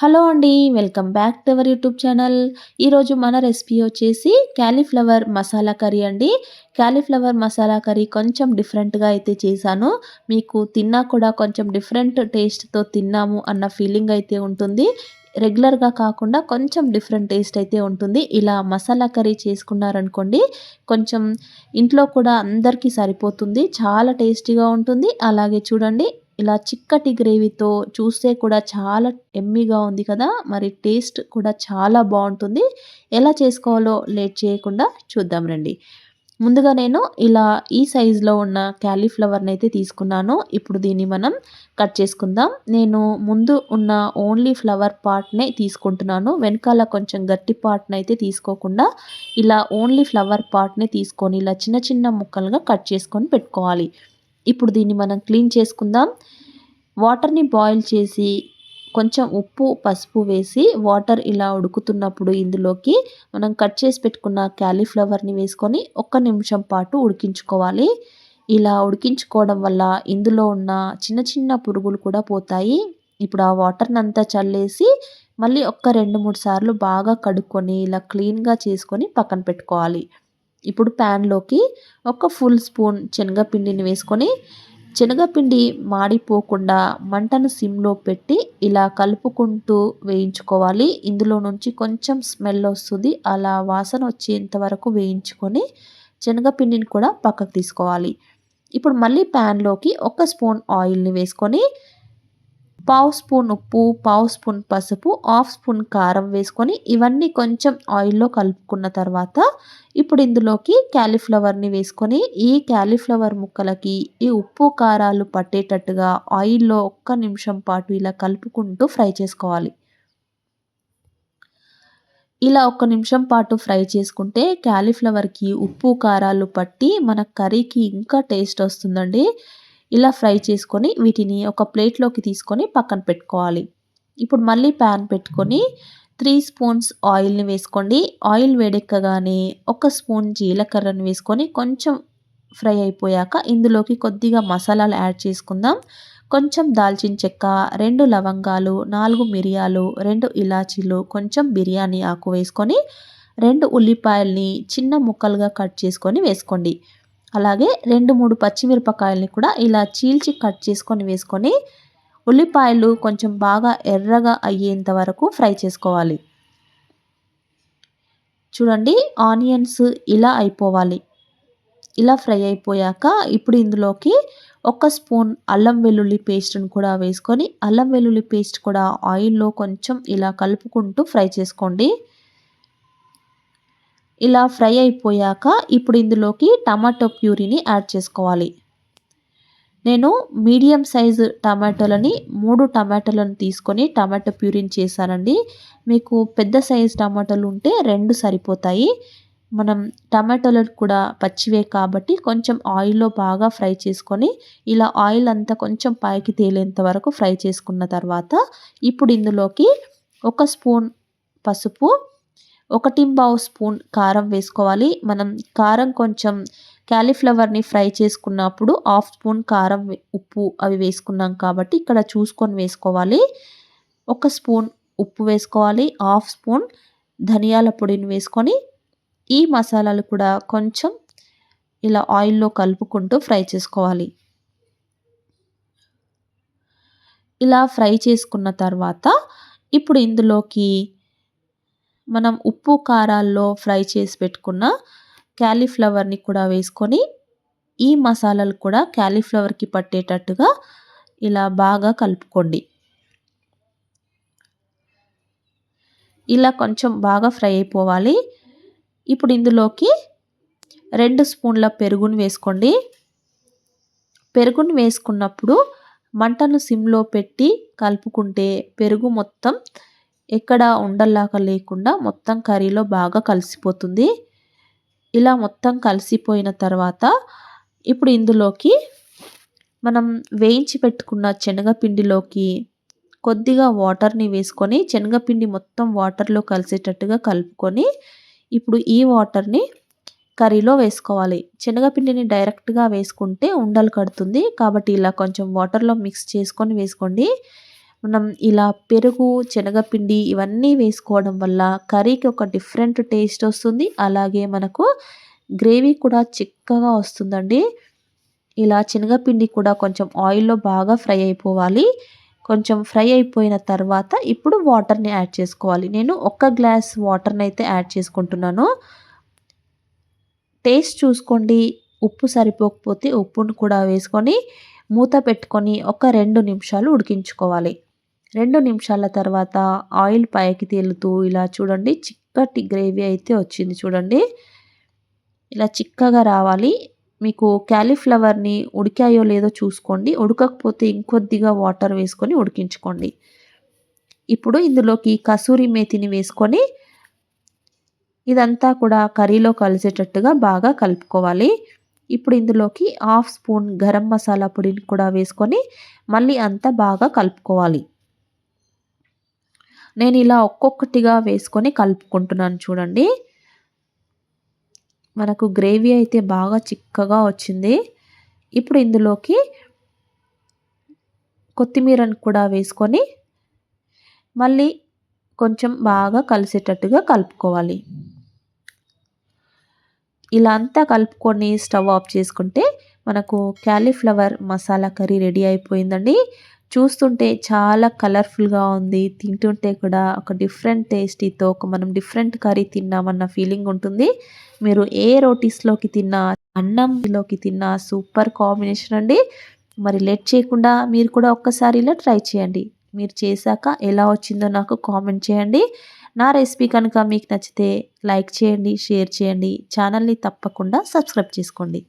Hello అండి welcome back to our YouTube channel. ఈరోజు మన రెసిపీ వచ్చేసి క్యాలీఫ్లవర్ మసాలా కర్రీ అండి. క్యాలీఫ్లవర్ మసాలా కర్రీ కొంచెం డిఫరెంట్గా అయితే చేశాను. మీకు తిన్నా కూడా కొంచెం డిఫరెంట్ టేస్ట్తో తిన్నాము అన్న ఫీలింగ్ అయితే ఉంటుంది. రెగ్యులర్గా కాకుండా కొంచెం డిఫరెంట్ టేస్ట్ అయితే ఉంటుంది. ఇలా మసాలా కర్రీ చేసుకున్నారనుకోండి కొంచెం ఇంట్లో కూడా అందరికీ సరిపోతుంది. చాలా టేస్టీగా ఉంటుంది. అలాగే చూడండి ఇలా చిక్కటి గ్రేవీతో చూస్తే కూడా చాలా ఎమ్మీగా ఉంది కదా. మరి టేస్ట్ కూడా చాలా బాగుంటుంది. ఎలా చేసుకోవాలో లేట్ చేయకుండా చూద్దాం రండి. ముందుగా నేను ఇలా ఈ సైజులో ఉన్న క్యాలీఫ్లవర్ని అయితే తీసుకున్నాను. ఇప్పుడు దీన్ని మనం కట్ చేసుకుందాం. నేను ముందు ఉన్న ఓన్లీ ఫ్లవర్ పార్ట్నే తీసుకుంటున్నాను. వెనకాల కొంచెం గట్టి పార్ట్ని అయితే తీసుకోకుండా ఇలా ఓన్లీ ఫ్లవర్ పార్ట్నే తీసుకొని ఇలా చిన్న చిన్న ముక్కలుగా కట్ చేసుకొని పెట్టుకోవాలి. ఇప్పుడు దీన్ని మనం క్లీన్ చేసుకుందాం. వాటర్ని బాయిల్ చేసి కొంచెం ఉప్పు పసుపు వేసి వాటర్ ఇలా ఉడుకుతున్నప్పుడు ఇందులోకి మనం కట్ చేసి పెట్టుకున్న క్యాలీఫ్లవర్ని వేసుకొని ఒక్క నిమిషం పాటు ఉడికించుకోవాలి. ఇలా ఉడికించుకోవడం వల్ల ఇందులో ఉన్న చిన్న చిన్న పురుగులు కూడా పోతాయి. ఇప్పుడు ఆ వాటర్ని అంతా చల్లేసి మళ్ళీ ఒక్క రెండు మూడు సార్లు బాగా కడుక్కొని ఇలా క్లీన్గా చేసుకొని పక్కన పెట్టుకోవాలి. ఇప్పుడు ప్యాన్లోకి ఒక ఫుల్ స్పూన్ శనగపిండిని వేసుకొని శనగపిండి మాడిపోకుండా మంటను సిమ్లో పెట్టి ఇలా కలుపుకుంటూ వేయించుకోవాలి. ఇందులో నుంచి కొంచెం స్మెల్ వస్తుంది. అలా వాసన వచ్చేంత వరకు వేయించుకొని శనగపిండిని కూడా పక్కకు తీసుకోవాలి. ఇప్పుడు మళ్ళీ ప్యాన్లోకి ఒక స్పూన్ ఆయిల్ని వేసుకొని పావు స్పూన్ ఉప్పు పావు స్పూన్ పసుపు హాఫ్ స్పూన్ కారం వేసుకొని ఇవన్నీ కొంచెం ఆయిల్లో కలుపుకున్న తర్వాత ఇప్పుడు ఇందులోకి క్యాలీఫ్లవర్ని వేసుకొని ఈ క్యాలీఫ్లవర్ ముక్కలకి ఈ ఉప్పు కారాలు పట్టేటట్టుగా ఆయిల్లో ఒక్క నిమిషం పాటు ఇలా కలుపుకుంటూ ఫ్రై చేసుకోవాలి. ఇలా ఒక్క నిమిషం పాటు ఫ్రై చేసుకుంటే క్యాలీఫ్లవర్కి ఉప్పు కారాలు పట్టి మన కర్రీకి ఇంకా టేస్ట్ వస్తుందండి. ఇలా ఫ్రై చేసుకొని వీటిని ఒక ప్లేట్లోకి తీసుకొని పక్కన పెట్టుకోవాలి. ఇప్పుడు మళ్ళీ ప్యాన్ పెట్టుకొని త్రీ స్పూన్స్ ఆయిల్ని వేసుకోండి. ఆయిల్ వేడెక్కగానే ఒక స్పూన్ జీలకర్రను వేసుకొని కొంచెం ఫ్రై అయిపోయాక ఇందులోకి కొద్దిగా మసాలాలు యాడ్ చేసుకుందాం. కొంచెం దాల్చిన చెక్క రెండు లవంగాలు నాలుగు మిరియాలు రెండు ఇలాచీలు కొంచెం బిర్యానీ ఆకు వేసుకొని రెండు ఉల్లిపాయల్ని చిన్న ముక్కలుగా కట్ చేసుకొని వేసుకోండి. అలాగే రెండు మూడు పచ్చిమిరపకాయలని కూడా ఇలా చీల్చి కట్ చేసుకొని వేసుకొని ఉల్లిపాయలు కొంచెం బాగా ఎర్రగా అయ్యేంత వరకు ఫ్రై చేసుకోవాలి. చూడండి ఆనియన్స్ ఇలా అయిపోవాలి. ఇలా ఫ్రై అయిపోయాక ఇప్పుడు ఇందులోకి ఒక స్పూన్ అల్లం వెల్లుల్లి పేస్ట్ని కూడా వేసుకొని అల్లం వెల్లుల్లి పేస్ట్ కూడా ఆయిల్లో కొంచెం ఇలా కలుపుకుంటూ ఫ్రై చేసుకోండి. ఇలా ఫ్రై అయిపోయాక ఇప్పుడు ఇందులోకి టమాటో ప్యూరీని యాడ్ చేసుకోవాలి. నేను మీడియం సైజు టమాటోలని మూడు టమాటోలను తీసుకొని టమాటో ప్యూరీని చేశానండి. మీకు పెద్ద సైజు టమాటోలు ఉంటే రెండు సరిపోతాయి. మనం టమాటోలు కూడా పచ్చివే కాబట్టి కొంచెం ఆయిల్లో బాగా ఫ్రై చేసుకొని ఇలా ఆయిల్ అంతా కొంచెం పైకి తేలేంత వరకు ఫ్రై చేసుకున్న తర్వాత ఇప్పుడు ఇందులోకి ఒక స్పూన్ పసుపు ఒకటి పావు స్పూన్ కారం వేసుకోవాలి. మనం కారం కొంచెం క్యాలీఫ్లవర్ని ఫ్రై చేసుకున్నప్పుడు హాఫ్ స్పూన్ కారం ఉప్పు అవి వేసుకున్నాం కాబట్టి ఇక్కడ చూసుకొని వేసుకోవాలి. ఒక స్పూన్ ఉప్పు వేసుకోవాలి. హాఫ్ స్పూన్ ధనియాల పొడిని వేసుకొని ఈ మసాలాలు కూడా కొంచెం ఇలా ఆయిల్లో కలుపుకుంటూ ఫ్రై చేసుకోవాలి. ఇలా ఫ్రై చేసుకున్న తర్వాత ఇప్పుడు ఇందులోకి మనం ఉప్పు కారాల్లో ఫ్రై చేసి పెట్టుకున్న క్యాలీఫ్లవర్ని కూడా వేసుకొని ఈ మసాలాలు కూడా క్యాలీఫ్లవర్కి పట్టేటట్టుగా ఇలా బాగా కలుపుకోండి. ఇలా కొంచెం బాగా ఫ్రై అయిపోవాలి. ఇప్పుడు ఇందులోకి రెండు స్పూన్ల పెరుగును వేసుకోండి. పెరుగును వేసుకున్నప్పుడు మంటను సిమ్లో పెట్టి కలుపుకుంటే పెరుగు మొత్తం ఎక్కడ ఉండల్లాగా లేకుండా మొత్తం కర్రీలో బాగా కలిసిపోతుంది. ఇలా మొత్తం కలిసిపోయిన తర్వాత ఇప్పుడు ఇందులోకి మనం వేయించి పెట్టుకున్న శనగపిండిలోకి కొద్దిగా వాటర్ని వేసుకొని శనగపిండి మొత్తం వాటర్లో కలిసేటట్టుగా కలుపుకొని ఇప్పుడు ఈ వాటర్ని కర్రీలో వేసుకోవాలి. శనగపిండిని డైరెక్ట్గా వేసుకుంటే ఉండలు కడుతుంది కాబట్టి ఇలా కొంచెం వాటర్లో మిక్స్ చేసుకొని వేసుకోండి. మనం ఇలా పెరుగు శనగపిండి ఇవన్నీ వేసుకోవడం వల్ల కర్రీకి ఒక డిఫరెంట్ టేస్ట్ వస్తుంది. అలాగే మనకు గ్రేవీ కూడా చిక్కగా వస్తుందండి. ఇలా శనగపిండి కూడా కొంచెం ఆయిల్లో బాగా ఫ్రై అయిపోవాలి. కొంచెం ఫ్రై అయిపోయిన తర్వాత ఇప్పుడు వాటర్ని యాడ్ చేసుకోవాలి. నేను ఒక్క గ్లాస్ వాటర్ని అయితే యాడ్ చేసుకుంటున్నాను. టేస్ట్ చూసుకోండి. ఉప్పు సరిపోకపోతే ఉప్పును కూడా వేసుకొని మూత పెట్టుకొని ఒక రెండు నిమిషాలు ఉడికించుకోవాలి. రెండు నిమిషాల తర్వాత ఆయిల్ పైకి తేలుతూ ఇలా చూడండి చిక్కటి గ్రేవీ అయితే వచ్చింది చూడండి. ఇలా చిక్కగా రావాలి. మీకు క్యాలీఫ్లవర్ని ఉడికాయో లేదో చూసుకోండి. ఉడకకపోతే ఇంకొద్దిగా వాటర్ వేసుకొని ఉడికించుకోండి. ఇప్పుడు ఇందులోకి కసూరి మేతిని వేసుకొని ఇదంతా కూడా కర్రీలో కలిసేటట్టుగా బాగా కలుపుకోవాలి. ఇప్పుడు ఇందులోకి హాఫ్ స్పూన్ గరం మసాలా పొడిని కూడా వేసుకొని మళ్ళీ అంతా బాగా కలుపుకోవాలి. నేను ఇలా ఒక్కొక్కటిగా వేసుకొని కలుపుకుంటున్నాను చూడండి. మనకు గ్రేవీ అయితే బాగా చిక్కగా వచ్చింది. ఇప్పుడు ఇందులోకి కొత్తిమీరను కూడా వేసుకొని మళ్ళీ కొంచెం బాగా కలిసేటట్టుగా కలుపుకోవాలి. ఇలా అంతా కలుపుకొని స్టవ్ ఆఫ్ చేసుకుంటే మనకు క్యాలీఫ్లవర్ మసాలా కర్రీ రెడీ అయిపోయిందండి. చూస్తుంటే చాలా కలర్ఫుల్గా ఉంది. తింటుంటే కూడా ఒక డిఫరెంట్ టేస్టీతో ఒక మనం డిఫరెంట్ కర్రీ తిన్నామన్న ఫీలింగ్ ఉంటుంది. మీరు ఏ రోటీస్లోకి తిన్నా అన్నంలోకి తిన్నా సూపర్ కాంబినేషన్ అండి. మరి లేట్ చేయకుండా మీరు కూడా ఒక్కసారి ఇలా ట్రై చేయండి. మీరు చేశాక ఎలా వచ్చిందో నాకు కామెంట్ చేయండి. నా రెసిపీ కనుక మీకు నచ్చితే లైక్ చేయండి షేర్ చేయండి. ఛానల్ని తప్పకుండా సబ్స్క్రైబ్ చేసుకోండి.